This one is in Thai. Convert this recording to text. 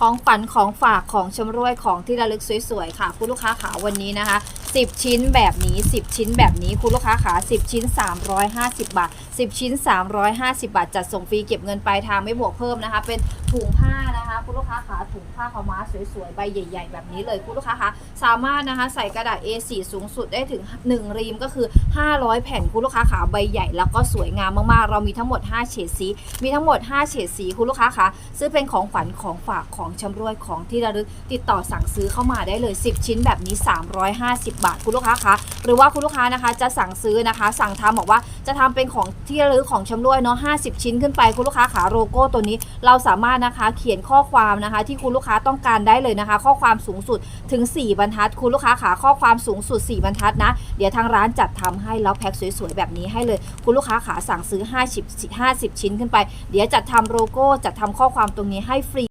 ของฝันของฝากของชำร่วยของที่ระลึกสวยๆค่ะ คุณลูกค้าขาวันนี้นะคะ 10 ชิ้นแบบนี้ 10 ชิ้นแบบนี้คุณลูกค้าขา10 ชิ้น 350 บาท 10 ชิ้น 350 บาท จัดส่งฟรีเก็บเงินปลายทางไม่บวกเพิ่มนะคะ เป็นถุงผ้านะคะ คุณลูกค้าขาถุงผ้าขาวม้าสวยๆ ใบใหญ่ ๆ แบบนี้เลยคุณลูกค้าคะสามารถนะคะใส่กระดาษ A4 สูงสุดได้ถึง 1 รีมก็คือ 500 แผ่นคุณลูกค้าขาใบใหญ่แล้วก็สวยงามมากๆ เรามีทั้งหมด 5 เฉดสี มีทั้งหมด 5 เฉดสีคุณลูกค้าคะซื้อเป็นของขวัญของฝากของชำรวยของที่ระลึกติดต่อสั่งซื้อเข้ามาได้เลย 10 ชิ้นแบบนี้ 350 บาทคุณลูกค้าคะหรือว่าคุณลูกค้านะคะจะสั่งซื้อนะคะ สั่งทำบอกว่าจะทำเป็นของที่ระลึกของชำรวยเนาะ50 ชิ้นขึ้นไปคุณลูกค้าขาโลโก้ตัวนี้ เราสามารถนะคะเขียนข้อความนะคะ ที่คุณลูกค้าต้องการได้เลยนะคะ ข้อความสูงสุดถึง 4 บรรทัด คุณลูกค้าขาข้อความสูงสุด 4 บรรทัดนะ เดี๋ยวทางร้านจัดทำให้แล้วแพ็คสวยๆแบบนี้ให้เลย คุณลูกค้าขาสั่งซื้อ 50 50 ชิ้นขึ้นไป เดี๋ยวจัดทำโลโก้จัดทำข้อความตรงนี้ให้ฟรี